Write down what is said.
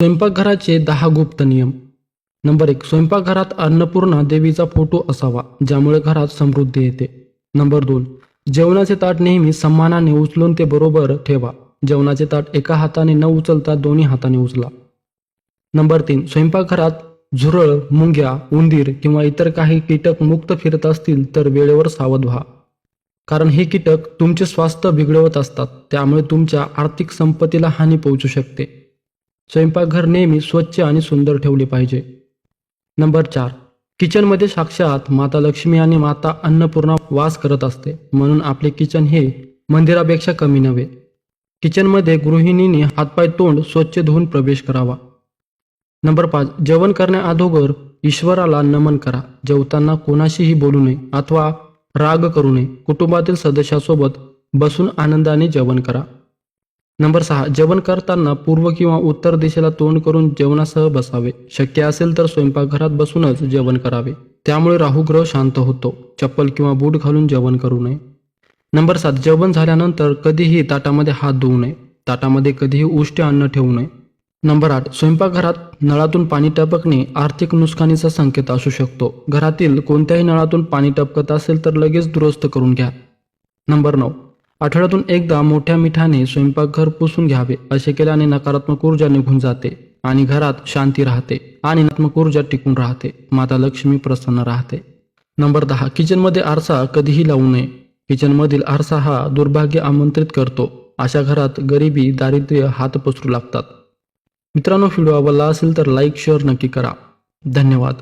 स्वयंपाकघराचे दहा गुप्त नियम. नंबर एक स्वयंपाकघरात अन्नपूर्णा देवीचा फोटो असावा ज्यामुळे घरात समृद्धी येते. नंबर दोन जेवणाचे ताट नेहमी सन्मानाने उचलून ते बरोबर ठेवा. जेवणाचे ताट एका हाताने न उचलता दोन्ही हाताने उचला. नंबर तीन स्वयंपाकघरात झुरळ मुंग्या उंदीर किंवा इतर काही कीटक मुक्त फिरत असतील तर वेळेवर सावध व्हा. कारण हे कीटक तुमचे स्वास्थ्य बिघडवत असतात त्यामुळे तुमच्या आर्थिक संपत्तीला हानी पोहोचू शकते. स्वयंपाकघर नेहमी स्वच्छ आणि सुंदर ठेवले पाहिजे. नंबर चार. किचनमध्ये साक्षात माता लक्ष्मी आणि माता अन्नपूर्णा वास करत असते. म्हणून आपले किचन हे मंदिरापेक्षा कमी नव्हे. किचनमध्ये गृहिणीने हातपाय तोंड स्वच्छ धुवून प्रवेश करावा. नंबर पाच. जेवण करण्याअगोदर ईश्वराला नमन करा. जेवताना कोणाशीही बोलू नये अथवा राग करू नये. कुटुंबातील सदस्यासोबत बसून आनंदाने जेवण करा. नंबर सहा जेवण करताना पूर्व किंवा उत्तर दिशेला तोंड करून जेवणासह बसावे. शक्य असेल तर स्वयंपाकघरात बसूनच जेवण करावे. त्यामुळे राहुग्रह शांत होतो. चप्पल किंवा बूट घालून जेवण करू नये. नंबर सात जेवण झाल्यानंतर कधीही ताटामध्ये हात धुवू नये. ताटामध्ये कधीही उष्ट अन्न ठेवू नये. नंबर आठ स्वयंपाकघरात नळातून पाणी टपकणे आर्थिक नुकसानीचा संकेत असू शकतो. घरातील कोणत्याही नळातून पाणी टपकत असेल तर लगेच दुरुस्त करून घ्या. नंबर नऊ आठवड्यातून एकदा मोठ्या मिठाने स्वयंपाकघर पुसून घ्यावे असे केल्याने नकारात्मक ऊर्जा निघून जाते आणि घरात शांती राहते आणि नकारात्मक ऊर्जा टिकून राहते. माता लक्ष्मी प्रसन्न राहते. नंबर दहा किचनमध्ये आरसा कधीही लावू नये. किचनमधील आरसा हा दुर्भाग्य आमंत्रित करतो. अशा घरात गरिबी दारिद्र्य हात पसरू लागतात. मित्रांनो व्हिडिओ आवडला असेल तर लाईक शेअर नक्की करा. धन्यवाद.